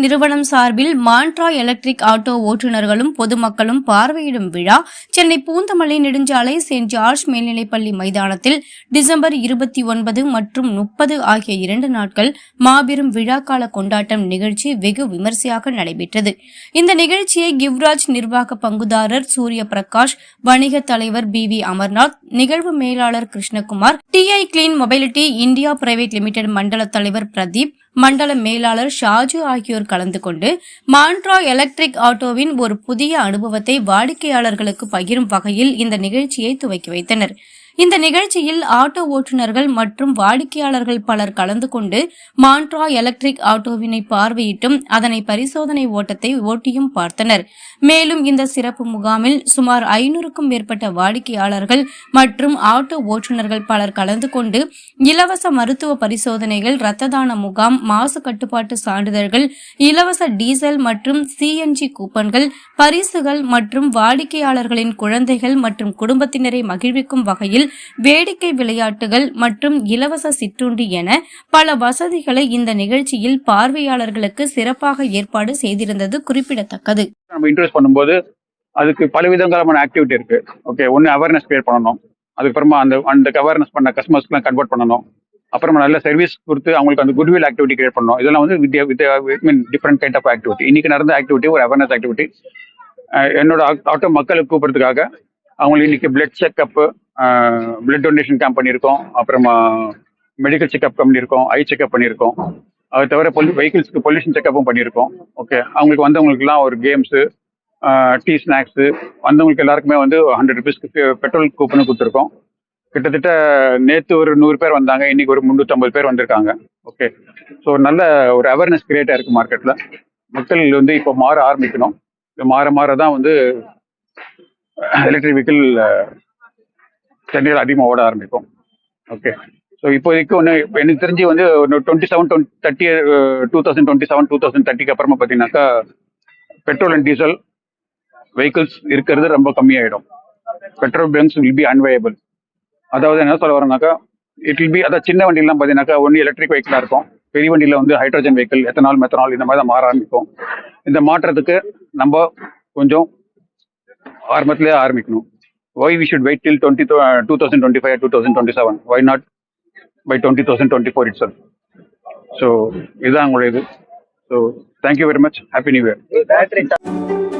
நிறுவனம் சார்பில் Mantra electric auto ஓட்டுநர்களும் பொதுமக்களும் பார்வையிடும் விழா சென்னை பூந்தமல்லி நெடுஞ்சாலை செயின்ட் ஜார்ஜ் மேல்நிலைப்பள்ளி மைதானத்தில் டிசம்பர் இருபத்தி ஒன்பது மற்றும் முப்பது ஆகிய இரண்டு நாட்கள் மாபெரும் விழாக்கால கொண்டாட்டம் நிகழ்ச்சி வெகு விமர்சையாக நடைபெற்றது. இந்த நிகழ்ச்சியை கிவ்ராஜ் நிர்வாக பங்குதாரர் சூரிய பிரகாஷ் வணிக தலைவர் பி வி அமர்நாத் நிகழ்வு மேலாளர் Krishnakumar TI clean mobility India private limited மண்டல தலைவர் பிரதீப் மண்டல மேலாளர் ஷாஜு ஆகியோர் கலந்து கொண்டு மாண்ட்ரா எலக்ட்ரிக் ஆட்டோவின் ஒரு புதிய அனுபவத்தை வாடிக்கையாளர்களுக்கு பகிரும் வகையில் இந்த நிகழ்ச்சியை துவக்கி வைத்தனர். இந்த நிகழ்ச்சியில் ஆட்டோ ஓட்டுநர்கள் மற்றும் வாடிக்கையாளர்கள் பலர் கலந்து கொண்டு மாண்ட்ரா எலக்ட்ரிக் ஆட்டோவினை பார்வையிட்டும் அதனை பரிசோதனை ஓட்டத்தை ஓட்டியும் பார்த்தனர். மேலும் இந்த சிறப்பு முகாமில் சுமார் ஐநூறுக்கும் மேற்பட்ட வாடிக்கையாளர்கள் மற்றும் ஆட்டோ ஓட்டுநர்கள் பலர் கலந்து கொண்டு இலவச மருத்துவ பரிசோதனைகள் இரத்த தான முகாம் மாசு கட்டுப்பாட்டு சான்றிதழ்கள் இலவச டீசல் மற்றும் சிஎன்ஜி கூப்பன்கள் பரிசுகள் மற்றும் வாடிக்கையாளர்களின் குழந்தைகள் மற்றும் குடும்பத்தினரை மகிழ்விக்கும் வகையில் வேடிக்கை விளையாட்டுகள் மற்றும் இலவச சிற்றுண்டி என பல வசதிகளை இந்த நிகழ்ச்சியில் பார்வையாளர்களுக்கு சிறப்பாக ஏற்பாடு செய்திருந்தது குறிப்பிடத்தக்கது. நம்ம இன்ட்ரெஸ்ட் பண்ணும்போது அதுக்கு பல விதங்களான ஆக்டிவிட்டி இருக்கு. ஓகே ஒன்று அவேர்னஸ் கிரியேட் பண்ணணும். அதுக்கப்புறமா அந்த அந்த அவேர்னஸ் பண்ண கஸ்டமர்ஸ்க்குலாம் கன்வெர்ட் பண்ணணும். அப்புறமா நல்ல சர்வீஸ் கொடுத்து அவங்களுக்கு அந்த குட்வில் ஆக்டிவிட்டி கிரியேட் பண்ணணும். இதெல்லாம் வந்து வித்யா with mean different kind of activity இன்னைக்கு நடந்த ஆக்டிவிட்டி ஒரு அவேர்னஸ் ஆக்டிவிட்டி என்னோட ஆட்டோ மக்களுக்கு கூப்பிடுறதுக்காக அவங்களுக்கு இன்னைக்கு blood checkup blood donation camp பண்ணியிருக்கோம். அப்புறமா மெடிக்கல் செக்அப் பண்ணியிருக்கோம். ஐ செக்அப் பண்ணியிருக்கோம். அது தவிர பொல் வெஹிக்கிள்ஸ்க்கு பொல்யூஷன் செக்அப்பும் பண்ணியிருக்கோம். ஓகே அவங்களுக்கு வந்தவங்களுக்குலாம் ஒரு கேம்ஸு டீ ஸ்நாக்ஸு வந்தவங்களுக்கு எல்லாருக்குமே வந்து ஹண்ட்ரட் ருபீஸ்க்கு பெட்ரோல் கூப்பன் கொடுத்துருக்கோம். கிட்டத்தட்ட நேற்று ஒரு நூறு பேர் வந்தாங்க. இன்னைக்கு ஒரு முந்நூற்றம்பது பேர் வந்திருக்காங்க. ஓகே ஸோ நல்ல ஒரு அவேர்னஸ் கிரியேட் ஆயிருக்கு மார்க்கெட்டில் மக்கள் வந்து இப்போ மாற ஆரம்பிக்கணும். மாற மாற தான் வந்து எலக்ட்ரிக் வெஹிக்கிள் சென்னையில் அதிகமாக ஓட ஆரம்பிக்கும் ஓகே ஸோ இப்போதைக்கு ஒன்று எனக்கு தெரிஞ்சு வந்து ஒன்று twenty seven twenty thirty two thousand twenty seven two thousand தேர்ட்டிக்கு அப்புறமா பார்த்தீங்கன்னாக்கா பெட்ரோல் அண்ட் டீசல் வெஹிக்கிள்ஸ் இருக்கிறது ரொம்ப கம்மியாயிடும். Petrol bunks will be unviable அதாவது என்ன சொல்ல வரோம்னாக்கா இட் வில் பி அதாவது சின்ன வண்டியெலாம் பார்த்தீங்கன்னாக்கா ஒன்று எலக்ட்ரிக் வெஹிக்கிளாக இருக்கும். பெரிய வண்டியில் வந்து ஹைட்ரஜன் வெஹிக்கிள் எத்தனால் மெத்தனால் இந்த மாதிரி தான் மாற ஆரம்பிக்கும். இந்த மாற்றத்துக்கு நம்ம கொஞ்சம் ஆரம்பத்திலே ஆரம்பிக்கணும். why we should wait till 20, uh, 2025 or 2027 why not by 2024 itself? So ಇದಾಂಗ್ so thank you very much. Happy new year.